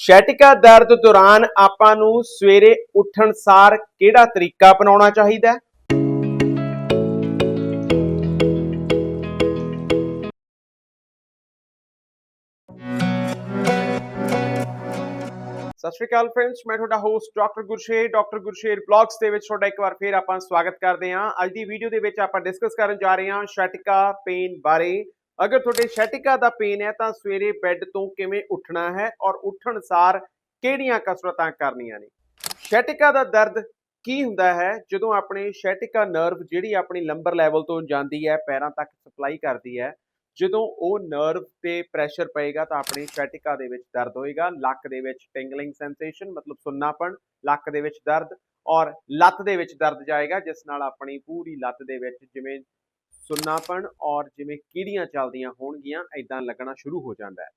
ਸ਼ੈਟਿਕਾ ਦਰਦ ਦੌਰਾਨ ਆਪਾਂ ਨੂੰ ਸਵੇਰੇ ਉੱਠਣ ਸਾਰ ਕਿਹੜਾ ਤਰੀਕਾ ਅਪਣਾਉਣਾ ਚਾਹੀਦਾ ਹੈ? ਸਤਿ ਸ਼੍ਰੀ ਅਕਾਲ ਫਰੈਂਡਸ ਮੈਂ ਤੁਹਾਡਾ host doctor Gursher doctor Gursher blogs ਦੇ ਵਿੱਚ ਤੁਹਾਡਾ ਇੱਕ ਵਾਰ ਫੇਰ ਆਪਾਂ ਸਵਾਗਤ ਕਰਦੇ ਹਾਂ। ਅੱਜ ਦੀ ਵੀਡੀਓ ਦੇ ਵਿੱਚ ਆਪਾਂ ਡਿਸਕਸ ਕਰਨ ਜਾ ਰਹੇ ਹਾਂ ਸ਼ੈਟਿਕਾ ਪੇਨ ਬਾਰੇ। ਅਗਰ ਤੁਹਾਡੇ ਸ਼ੈਟਿਕਾ ਦਾ ਪੇਨ ਹੈ ਤਾਂ ਸਵੇਰੇ ਬੈੱਡ ਤੋਂ ਕਿਵੇਂ ਉੱਠਣਾ ਹੈ ਔਰ ਉੱਠਣ ਸਾਰ ਕਿਹੜੀਆਂ ਕਸਰਤਾਂ ਕਰਨੀਆਂ ਨੇ? ਸ਼ੈਟਿਕਾ ਦਾ ਦਰਦ ਕੀ ਹੁੰਦਾ ਹੈ ਜਦੋਂ ਆਪਣੇ ਸ਼ੈਟਿਕਾ ਨਰਵ ਜਿਹੜੀ ਆਪਣੀ ਲੰਬਰ ਲੈਵਲ ਤੋਂ ਜਾਂਦੀ ਹੈ, ਪੈਰਾਂ ਤੱਕ ਸਪਲਾਈ ਕਰਦੀ ਹੈ, ਜਦੋਂ ਉਹ ਨਰਵ ਤੇ ਪ੍ਰੈਸ਼ਰ ਪਏਗਾ ਤਾਂ ਆਪਣੀ ਸ਼ੈਟਿਕਾ ਦੇ ਵਿੱਚ ਦਰਦ ਹੋਏਗਾ, ਲੱਕ ਦੇ ਵਿੱਚ ਟਿੰਗਲਿੰਗ ਸੈਂਸੇਸ਼ਨ ਮਤਲਬ ਸੁੰਨਾਪਣ, ਲੱਕ ਦੇ ਵਿੱਚ ਦਰਦ ਔਰ ਲੱਤ ਦੇ ਵਿੱਚ ਦਰਦ ਜਾਏਗਾ, ਜਿਸ ਨਾਲ ਆਪਣੀ ਪੂਰੀ ਲੱਤ ਦੇ ਵਿੱਚ ਜਿਵੇਂ ਸੁੰਨਾਪਣ ਔਰ ਜਿਵੇਂ ਕੀੜੀਆਂ ਚੱਲਦੀਆਂ ਹੋਣਗੀਆਂ ਐਦਾਂ ਲੱਗਣਾ ਸ਼ੁਰੂ ਹੋ ਜਾਂਦਾ ਹੈ।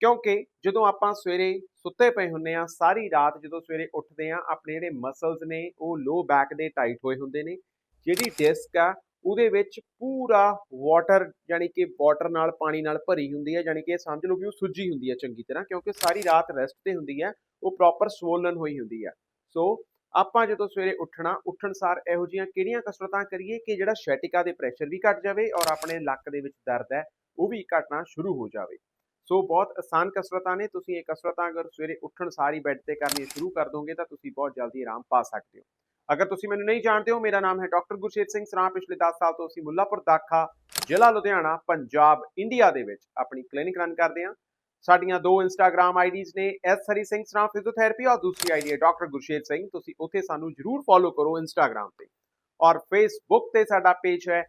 ਕਿਉਂਕਿ ਜਦੋਂ ਆਪਾਂ ਸਵੇਰੇ ਸੁੱਤੇ ਪਏ ਹੁੰਨੇ ਆ ਸਾਰੀ ਰਾਤ ਜਦੋਂ ਸਵੇਰੇ ਉੱਠਦੇ ਆ ਆਪਣੇ ਜਿਹੜੇ ਮਸਲਸ ਨੇ, ਉਹ ਲੋ ਬੈਕ ਦੇ ਟਾਈਟ ਹੋਏ ਹੁੰਦੇ ਨੇ, ਜਿਹੜੀ ਡਿਸਕ ਆ, ਉਹਦੇ ਵਿੱਚ ਪੂਰਾ ਵਾਟਰ ਯਾਨੀ ਕਿ ਵਾਟਰ ਨਾਲ, ਪਾਣੀ ਨਾਲ ਭਰੀ ਹੁੰਦੀ ਹੈ ਯਾਨੀ ਕਿ ਸਮਝ ਲਓ ਵੀ ਉਹ ਸੁੱਜੀ ਹੁੰਦੀ ਹੈ ਚੰਗੀ ਤਰ੍ਹਾਂ, ਕਿਉਂਕਿ ਸਾਰੀ ਰਾਤ ਰੈਸਟ ਤੇ ਹੁੰਦੀ ਹੈ, ਉਹ ਪ੍ਰੋਪਰ ਸਵੋਲਨ ਹੋਈ ਹੁੰਦੀ ਹੈ। ਸੋ ਆਪਾਂ ਜਦੋਂ ਸਵੇਰੇ ਉੱਠਣਾ, ਉੱਠਣ ਸਾਰ ਇਹੋ ਜਿਹੀਆਂ ਕਿਹੜੀਆਂ ਕਸਰਤਾਂ ਕਰੀਏ ਕਿ ਜਿਹੜਾ ਸ਼ੈਟਿਕਾ ਦੇ ਪ੍ਰੈਸ਼ਰ ਵੀ ਘਟ ਜਾਵੇ ਔਰ ਆਪਣੇ ਲੱਕ ਦੇ ਵਿੱਚ ਦਰਦ ਹੈ, ਉਹ ਵੀ ਘਟਣਾ ਸ਼ੁਰੂ ਹੋ ਜਾਵੇ। ਸੋ ਬਹੁਤ ਆਸਾਨ ਕਸਰਤਾਂ ਨੇ, ਤੁਸੀਂ ਇਹ ਕਸਰਤਾਂ ਅਗਰ ਸਵੇਰੇ ਉੱਠਣ ਸਾਰੀ ਬੈੱਡ ਤੇ ਕਰਨੀ ਸ਼ੁਰੂ ਕਰ ਦੋਗੇ ਤਾਂ ਤੁਸੀਂ ਬਹੁਤ ਜਲਦੀ ਆਰਾਮ ਪਾ ਸਕਦੇ ਹੋ। ਅਗਰ ਤੁਸੀਂ ਮੈਨੂੰ ਨਹੀਂ ਜਾਣਦੇ ਹੋ, ਮੇਰਾ ਨਾਮ ਹੈ ਡਾਕਟਰ ਗੁਰਸ਼ੇਤ ਸਿੰਘ ਸਰਾਂ ਪਿਛਲੇ 10 ਸਾਲ ਤੋਂ ਅਸੀਂ ਮੁੱਲਾਪੁਰ ਦਾਖਾ, ਜ਼ਿਲ੍ਹਾ ਲੁਧਿਆਣਾ, ਪੰਜਾਬ, ਇੰਡੀਆ ਦੇ ਵਿੱਚ ਆਪਣੀ ਕਲੀਨਿਕ ਰਨ ਕਰਦੇ ਹਾਂ। ਸਾਡੀਆਂ ਦੋ ਇੰਸਟਾਗ੍ਰam ਆਈਡੀਜ਼ ਨੇ ਐਸ ਹਰੀ ਸਿੰਘ ਸਰਾਂ ਫਿਜ਼ੀਓਥੈਰੇਪੀ ਔਰ ਦੂਸਰੀ ਆਈਡੀ ਹੈ ਡਾਕਟਰ ਗੁਰਸ਼ੇਰ ਸਿੰਘ। ਤੁਸੀਂ ਉੱਥੇ ਸਾਨੂੰ ਜਰੂਰ ਫੋਲੋ ਕਰੋ ਇੰਸਟਾਗ੍ਰam ਤੇ। ਔਰ ਫੇਸਬੁੱਕ ਤੇ ਸਾਡਾ ਪੇਜ ਹੈ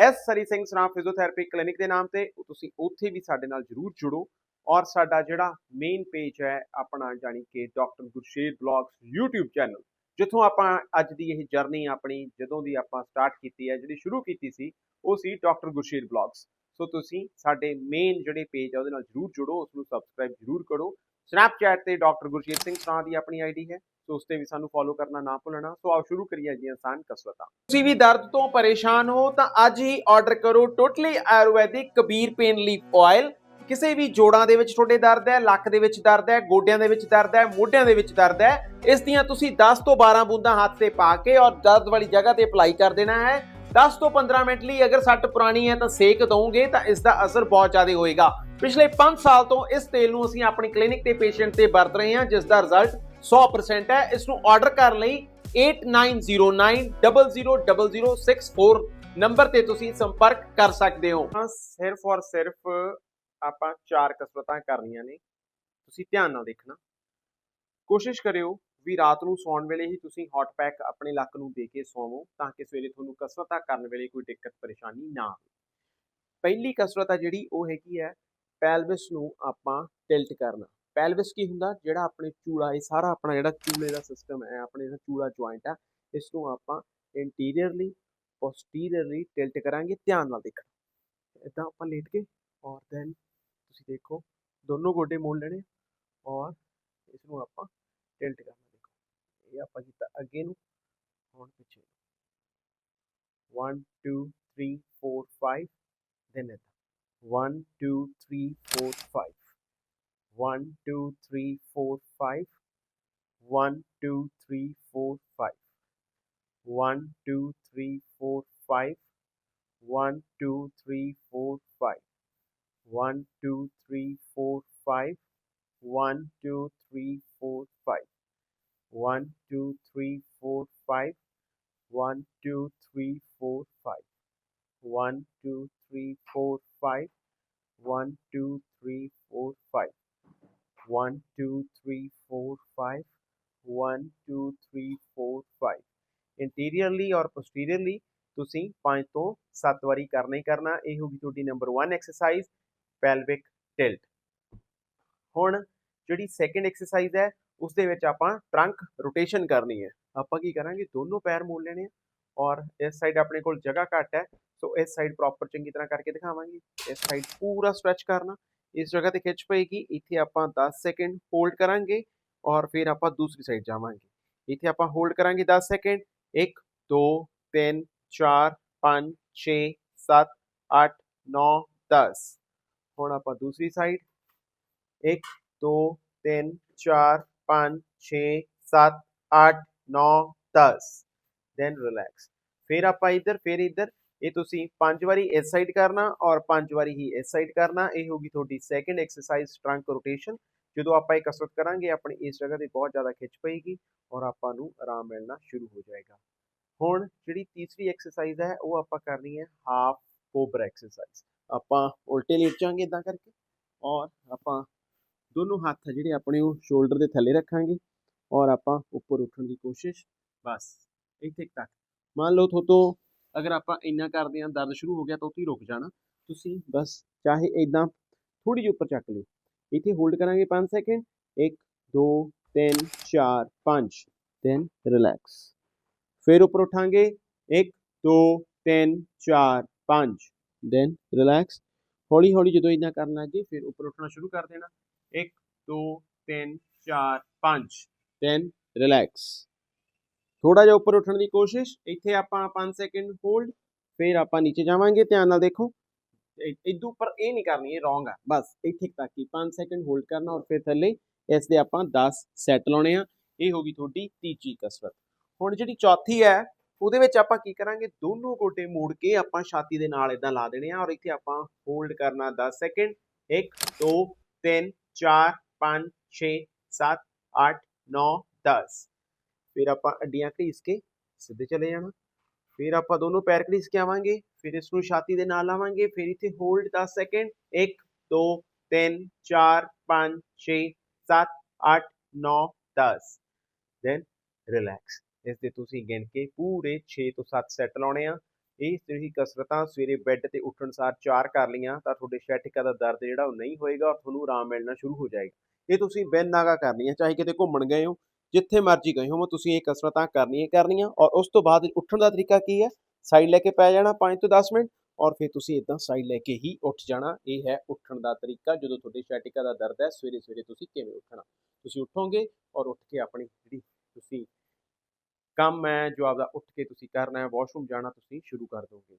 S Hari Singh Sran physiotherapy clinic ਦੇ ਨਾਮ ਤੇ। ਤੁਸੀਂ ਉੱਥੇ ਵੀ ਸਾਡੇ ਨਾਲ ਜਰੂਰ ਜੁੜੋ। ਔਰ ਸਾਡਾ ਜਿਹੜਾ ਮੇਨ ਪੇਜ ਹੈ ਆਪਣਾ ਜਾਨੀ ਕਿ doctor Gursher blogs YouTube channel ਜਿੱਥੋਂ ਆਪਾਂ ਅੱਜ ਦੀ ਇਹ ਜਰਨੀ ਆਪਣੀ, ਜਦੋਂ ਦੀ ਆਪਾਂ ਸਟਾਰਟ ਕੀਤੀ ਹੈ, ਜਿਹੜੀ ਸ਼ੁਰੂ ਕੀਤੀ ਸੀ, ਉਹ ਸੀ ਡਾਕਟਰ ਗੁਰਸ਼ੇਰ ਬਲੌਗਸ ਸੋ ਤੁਸੀਂ ਸਾਡੇ ਮੇਨ ਜਿਹੜੇ ਪੇਜ ਹੈ ਉਹਦੇ ਨਾਲ ਜਰੂਰ ਜੁੜੋ ਉਸ ਨੂੰ ਸਬਸਕ੍ਰਾਈਬ ਜਰੂਰ ਕਰੋ। ਸਨੈਪਚੈਟ ਤੇ ਡਾਕਟਰ ਗੁਰਜੀਤ ਸਿੰਘ ਸਰਾਂ ਦੀ ਆਪਣੀ ਆਈਡੀ ਹੈ, ਸੋ ਉਸ ਤੇ ਵੀ ਸਾਨੂੰ ਫੋਲੋ ਕਰਨਾ ਨਾ ਭੁੱਲਣਾ। ਸੋ ਆਓ ਸ਼ੁਰੂ ਕਰੀਏ ਜੀ ਆਸਾਨ ਕਸਰਤਾਂ। ਤੁਸੀਂ ਵੀ ਦਰਦ ਤੋਂ ਪਰੇਸ਼ਾਨ ਹੋ, ਤਾਂ ਅੱਜ ਹੀ ਆਰਡਰ ਕਰੋ totally Ayurvedic Kabir pain leaf oil ਕਿਸੇ ਵੀ ਜੋੜਾਂ ਦੇ ਵਿੱਚ ਤੁਹਾਡੇ ਦਰਦ ਹੈ, ਲੱਕ ਦੇ ਵਿੱਚ ਦਰਦ ਹੈ, ਗੋਡਿਆਂ ਦੇ ਵਿੱਚ ਦਰਦ ਹੈ, ਮੋਢਿਆਂ ਦੇ ਵਿੱਚ ਦਰਦ ਹੈ, ਇਸ ਦੀਆਂ ਤੁਸੀਂ 10 ਤੋਂ 12 ਬੂੰਦਾਂ ਹੱਥ ਤੇ ਪਾ ਕੇ ਔਰ ਦਰਦ ਵਾਲੀ ਜਗ੍ਹਾ ਤੇ ਅਪਲਾਈ ਕਰ ਦੇਣਾ ਹੈ। 10 ਤੋਂ 15 ਮਿੰਟ ਲਈ ਅਗਰ ਸੱਟ ਪੁਰਾਣੀ ਹੈ ਤਾਂ ਸੇਕ ਦਵੋਗੇ ਤਾਂ ਇਸ ਦਾ ਅਸਰ ਬਹੁਤ ਜ਼ਿਆਦਾ ਹੋਏਗਾ। ਪਿਛਲੇ 5 ਸਾਲ ਤੋਂ ਇਸ ਤੇਲ ਨੂੰ ਅਸੀਂ ਆਪਣੀ ਕਲੀਨਿਕ ਤੇ ਪੇਸ਼ੈਂਟ ਤੇ ਵਰਤ ਰਹੇ ਹਾਂ, ਜਿਸ ਦਾ ਰਿਜ਼ਲਟ 100% ਹੈ। ਇਸ ਨੂੰ ਆਰਡਰ ਕਰਨ ਲਈ 8909000064 ਨੰਬਰ ਤੇ ਤੁਸੀਂ ਸੰਪਰਕ ਕਰ ਸਕਦੇ ਹੋ। ਸਿਰਫ ਔਰ ਸਿਰਫ ਆਪਾਂ ਚਾਰ ਕਸਰਤਾਂ ਕਰਨੀਆਂ ਨੇ। ਤੁਸੀਂ ਧਿਆਨ ਨਾਲ ਦੇਖਣਾ। ਕੋਸ਼ਿਸ਼ ਕਰਿਓ ਵੀ ਰਾਤ ਨੂੰ ਸੌਣ ਵੇਲੇ ਹੀ ਤੁਸੀਂ ਹੌਟ ਪੈਕ ਆਪਣੇ ਲੱਕ ਨੂੰ ਦੇ ਕੇ ਸੌਵੋ ਤਾਂ ਕਿ ਸਵੇਰੇ ਤੁਹਾਨੂੰ ਕਸਰਤਾਂ ਕਰਨ ਵੇਲੇ ਕੋਈ ਦਿੱਕਤ, ਪਰੇਸ਼ਾਨੀ ਨਾ ਆਵੇ। ਪਹਿਲੀ ਕਸਰਤ ਆ ਜਿਹੜੀ ਉਹ ਹੈਗੀ ਹੈ ਪੈਲਵਿਸ ਨੂੰ ਆਪਾਂ ਟਿਲਟ ਕਰਨਾ। ਪੈਲਵਿਸ ਕੀ ਹੁੰਦਾ? ਜਿਹੜਾ ਆਪਣੇ ਚੂੜਾ, ਇਹ ਸਾਰਾ ਆਪਣਾ ਜਿਹੜਾ ਚੂਲੇ ਦਾ ਸਿਸਟਮ ਹੈ, ਆਪਣੇ ਜਿਹੜਾ ਚੂੜਾ ਜੁਆਇੰਟ ਆ, ਇਸ ਨੂੰ ਆਪਾਂ ਇੰਟੀਰੀਅਰਲੀ ਪੋਸਟੀਰੀਅਰਲੀ ਟਿਲਟ ਕਰਾਂਗੇ, ਧਿਆਨ ਨਾਲ ਦੇਖਣਾ। ਇਦਾਂ ਆਪਾਂ ਲੇਟ ਕੇ ਔਰ ਦੈਨ ਤੁਸੀਂ ਦੇਖੋ, ਦੋਨੋਂ ਗੋਡੇ ਮੋੜ ਲੈਣੇ ਔਰ ਇਸ ਨੂੰ ਆਪਾਂ ਟਿਲਟ ਕਰਨਾ। ਇਹ ਆਪਾਂ ਕੀਤਾ ਅੱਗੇ ਨੂੰ, ਹੁਣ ਪਿੱਛੇ 1 2 3 4 5 then it 1 2 3 4 5 1 2 3 4 5 1 2 3 4 5 1 2 3 4 5 1 2 3 4 5 1 2 3 4 5 1 2 3 4 5 one two three four five one two three four five one two three four five one two three four five one two three four five one two three four five ਇੰਟੀਰੀਅਰਲੀ ਔਰ ਪੋਸਟੀਰੀਅਰਲੀ ਤੁਸੀਂ 5 ਤੋਂ 7 ਵਾਰੀ ਕਰਨਾ ਹੀ ਕਰਨਾ ਇਹ ਹੋਗੀ ਤੁਹਾਡੀ number 1 exercise pelvic tilt ਹੁਣ ਜਿਹੜੀ ਸੈਕੰਡ ਐਕਸਰਸਾਈਜ਼ ਹੈ ਉਸ ਦੇ ਵਿੱਚ ਆਪਾਂ ਟਰੰਕ ਰੋਟੇਸ਼ਨ ਕਰਨੀ ਹੈ ਆਪਾਂ ਕੀ ਕਰਾਂਗੇ ਦੋਨੋਂ ਪੈਰ ਮੋੜ ਲੈਣੇ ਆ ਔਰ ਇਸ ਸਾਈਡ ਆਪਣੇ ਕੋਲ ਜਗ੍ਹਾ ਘੱਟ ਹੈ ਸੋ ਇਸ ਸਾਈਡ ਪ੍ਰੋਪਰ ਚੰਗੀ ਤਰ੍ਹਾਂ ਕਰਕੇ ਦਿਖਾਵਾਂਗੇ ਇਸ ਸਾਈਡ ਪੂਰਾ ਸਟ੍ਰੈਚ ਕਰਨਾ ਇਸ ਜਗ੍ਹਾ ਤੇ ਖਿੱਚ ਪਏਗੀ ਇੱਥੇ ਆਪਾਂ 10 ਸੈਕਿੰਡ ਹੋਲਡ ਕਰਾਂਗੇ ਔਰ ਫਿਰ ਆਪਾਂ ਦੂਸਰੀ ਸਾਈਡ ਜਾਵਾਂਗੇ ਇੱਥੇ ਆਪਾਂ ਹੋਲਡ ਕਰਾਂਗੇ 10 ਸੈਕਿੰਡ 1 2 3 4 5 6 7 8 9 10 ਹੁਣ ਆਪਾਂ ਦੂਸਰੀ ਸਾਈਡ 1 2 3 4 5 6 7 8 9 10 ਦੈਨ ਰਿਲੈਕਸ ਫਿਰ ਆਪਾਂ ਇੱਧਰ, ਫਿਰ ਇੱਧਰ। ਇਹ ਤੁਸੀਂ ਪੰਜ ਵਾਰੀ ਇਸ ਸਾਈਡ ਕਰਨਾ ਔਰ ਪੰਜ ਵਾਰੀ ਹੀ ਇਸ ਸਾਈਡ ਕਰਨਾ। ਇਹ ਹੋਗੀ ਤੁਹਾਡੀ ਸੈਕੰਡ ਐਕਸਰਸਾਈਜ਼ ਟਰੰਕ ਰੋਟੇਸ਼ਨ ਜਦੋਂ ਆਪਾਂ ਇਹ ਕਸਰਤ ਕਰਾਂਗੇ, ਆਪਣੀ ਇਸ ਜਗ੍ਹਾ ਤੇ ਬਹੁਤ ਜ਼ਿਆਦਾ ਖਿੱਚ ਪਏਗੀ ਔਰ ਆਪਾਂ ਨੂੰ ਆਰਾਮ ਮਿਲਣਾ ਸ਼ੁਰੂ ਹੋ ਜਾਏਗਾ। ਹੁਣ ਜਿਹੜੀ ਤੀਸਰੀ ਐਕਸਰਸਾਈਜ਼ ਹੈ, ਉਹ ਆਪਾਂ ਕਰਨੀ ਹੈ ਹਾਫ ਕੋਬਰਾ ਐਕਸਰਸਾਈਜ਼ ਆਪਾਂ ਉਲਟੇ ਲੇਟ ਜਾਾਂਗੇ ਇਦਾਂ ਕਰਕੇ ਔਰ ਆਪਾਂ ਦੋਨੋਂ ਹੱਥ ਜਿਹੜੇ ਆਪਣੇ ਉਹ ਸ਼ੋਲਡਰ ਦੇ ਥੱਲੇ ਰੱਖਾਂਗੇ ਔਰ ਆਪਾਂ ਉੱਪਰ ਉੱਠਣ ਦੀ ਕੋਸ਼ਿਸ਼, ਬਸ, ਇੱਥੇ ਤੱਕ। ਮੰਨ ਲਓ ਤੁਹਾਤੋਂ ਅਗਰ ਆਪਾਂ ਇੰਨਾ ਕਰਦੇ ਹਾਂ, ਦਰਦ ਸ਼ੁਰੂ ਹੋ ਗਿਆ ਤਾਂ ਉੱਥੇ ਹੀ ਰੁਕ ਜਾਣਾ। ਤੁਸੀਂ ਬਸ ਚਾਹੇ ਇਦਾਂ ਥੋੜੀ ਜਿਹੀ ਉੱਪਰ ਚੱਕ ਲਿਓ। ਇੱਥੇ ਹੋਲਡ ਕਰਾਂਗੇ 5 ਸੈਕਿੰਡ 1 2 3 4 5 ਦੈਨ ਰਿਲੈਕਸ ਫਿਰ ਉੱਪਰ ਉਠਾਂਗੇ। 1 2 3 4 5 ਦੈਨ ਰਿਲੈਕਸ ਹੌਲੀ ਹੌਲੀ ਜਦੋਂ ਇਦਾਂ ਕਰਨ ਲੱਗੇ ਫਿਰ ਉੱਪਰ ਉੱਠਣਾ ਸ਼ੁਰੂ ਕਰ ਦੇਣਾ। 1 2 3 4 5 ਦੈਨ ਰਿਲੈਕਸ ਥੋੜਾ ਜਿਹਾ ਉੱਪਰ ਉੱਠਣ ਦੀ ਕੋਸ਼ਿਸ਼, ਇੱਥੇ ਆਪਾਂ 5 ਸੈਕਿੰਡ ਹੋਲਡ ਫਿਰ ਆਪਾਂ ਨੀਚੇ ਜਾਵਾਂਗੇ, ਧਿਆਨ ਨਾਲ ਦੇਖੋ। ਇਦੋਂ ਉੱਪਰ ਇਹ ਨਹੀਂ ਕਰਨੀ, ਇਹ ਰੋਂਗ ਆ। ਬਸ, ਇੱਥੇ ਤੱਕ ਹੀ 5 ਸੈਕਿੰਡ ਹੋਲਡ ਕਰਨਾ ਔਰ ਫਿਰ ਥੱਲੇ ਇਸ ਦੇ ਆਪਾਂ 10 ਸੈੱਟ ਲਾਉਣੇ ਆ। ਇਹ ਹੋ ਗਈ ਤੁਹਾਡੀ ਤੀਜੀ ਕਸਰਤ। ਹੁਣ ਜਿਹੜੀ ਚੌਥੀ ਹੈ, ਉਹਦੇ ਵਿੱਚ ਆਪਾਂ ਕੀ ਕਰਾਂਗੇ? ਦੋਨੋਂ ਗੋਡੇ ਮੋੜ ਕੇ ਆਪਾਂ ਛਾਤੀ ਦੇ ਨਾਲ ਇਦਾਂ ਲਾ ਦੇਣੇ ਆ ਔਰ ਇੱਥੇ ਆਪਾਂ ਹੋਲਡ ਕਰਨਾ 10 ਸੈਕਿੰਡ 1 2 3 4 5 6 7 8 9 10 ਫਿਰ ਆਪਾਂ ਅੱਡੀਆਂ ਘੜੀਸ ਕੇ ਸਿੱਧੇ ਚਲੇ ਜਾਣਾ। ਫਿਰ ਆਪਾਂ ਦੋਨੋਂ ਪੈਰ ਘੜੀਸ ਕੇ ਆਵਾਂਗੇ। ਫਿਰ ਇਸ ਨੂੰ ਛਾਤੀ ਦੇ ਨਾਲ ਲਾਵਾਂਗੇ। ਫਿਰ ਇੱਥੇ ਹੋਲਡ 10 ਸੈਕਿੰਡ 1 2 3 4 5 6 7 8 9 10 ਦੈਨ ਰਿਲੈਕਸ ਇਸ ਦੇ ਤੁਸੀਂ ਗਿਣ ਕੇ ਪੂਰੇ 6 ਤੋਂ 7 ਸੈੱਟ ਲਾਉਣੇ ਆ। ਇਹ ਜਿਹੜੀ ਕਸਰਤਾਂ ਸਵੇਰੇ ਬੈੱਡ ਤੇ ਉੱਠਣ ਸਾਰ ਚਾਰ ਕਰ ਲਈਆਂ, ਤਾਂ ਤੁਹਾਡੇ ਸ਼ੈਟਿਕਾ ਦਾ ਦਰਦ ਜਿਹੜਾ ਉਹ ਨਹੀਂ ਹੋਏਗਾ ਔਰ ਤੁਹਾਨੂੰ ਆਰਾਮ ਮਿਲਣਾ ਸ਼ੁਰੂ ਹੋ ਜਾਏਗਾ। ਇਹ ਤੁਸੀਂ ਬਿਨ ਨਾਗਾ ਕਰਨੀਆਂ, ਚਾਹੇ ਕਿਤੇ ਘੁੰਮਣ ਗਏ ਹੋ, ਜਿੱਥੇ ਮਰਜ਼ੀ ਗਏ ਹੋ ਤੁਸੀਂ ਇਹ ਕਸਰਤਾਂ ਕਰਨੀਆਂ ਕਰਨੀਆਂ ਔਰ ਉਸ ਤੋਂ ਬਾਅਦ ਉੱਠਣ ਦਾ ਤਰੀਕਾ ਕੀ ਹੈ? ਸਾਈਡ ਲੈ ਕੇ ਪੈ ਜਾਣਾ 5 ਤੋਂ 10 ਮਿੰਟ ਔਰ ਫਿਰ ਤੁਸੀਂ ਇਦਾਂ ਸਾਈਡ ਲੈ ਕੇ ਹੀ ਉੱਠ ਜਾਣਾ। ਇਹ ਹੈ ਉੱਠਣ ਦਾ ਤਰੀਕਾ, ਜਦੋਂ ਤੁਹਾਡੇ ਸ਼ੈਟਿਕਾ ਦਾ ਦਰਦ ਹੈ ਸਵੇਰੇ ਸਵੇਰੇ ਤੁਸੀਂ ਕਿਵੇਂ ਉੱਠਣਾ? ਤੁਸੀਂ ਉੱਠੋਗੇ ਔਰ ਉੱਠ ਕੇ ਆਪਣੀ ਜਿਹੜੀ ਕੰਮ ਹੈ, ਜੋ ਆਪਦਾ ਉੱਠ ਕੇ ਤੁਸੀਂ ਕਰਨਾ ਹੈ ਵਾਸ਼ਰੂਮ ਜਾਣਾ ਤੁਸੀਂ ਸ਼ੁਰੂ ਕਰ ਦੋਗੇ।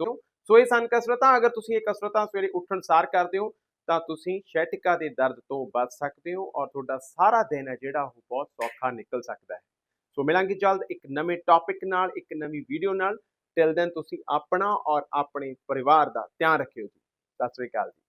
ਸੋ ਸੋ ਇਹ ਸਨ ਕਸਰਤਾਂ। ਅਗਰ ਤੁਸੀਂ ਇਹ ਕਸਰਤਾਂ ਸਵੇਰੇ ਉੱਠਣ ਸਾਰ ਕਰਦੇ ਹੋ, ਤਾਂ ਤੁਸੀਂ ਸ਼ੈਟਿਕਾ ਦੇ ਦਰਦ ਤੋਂ ਬਚ ਸਕਦੇ ਹੋ ਔਰ ਤੁਹਾਡਾ ਸਾਰਾ ਦਿਨ ਹੈ ਜਿਹੜਾ ਉਹ ਬਹੁਤ ਸੌਖਾ ਨਿਕਲ ਸਕਦਾ ਹੈ। ਸੋ ਮਿਲਾਂਗੇ ਜਲਦ ਇੱਕ ਨਵੇਂ ਟੌਪਿਕ ਨਾਲ, ਇੱਕ ਨਵੀਂ ਵੀਡੀਓ ਨਾਲ। ਟਿਲ ਦੈਨ ਤੁਸੀਂ ਆਪਣਾ ਔਰ ਆਪਣੇ ਪਰਿਵਾਰ ਦਾ ਧਿਆਨ ਰੱਖਿਓ ਜੀ। ਸਤਿ ਸ੍ਰੀ ਅਕਾਲ ਜੀ।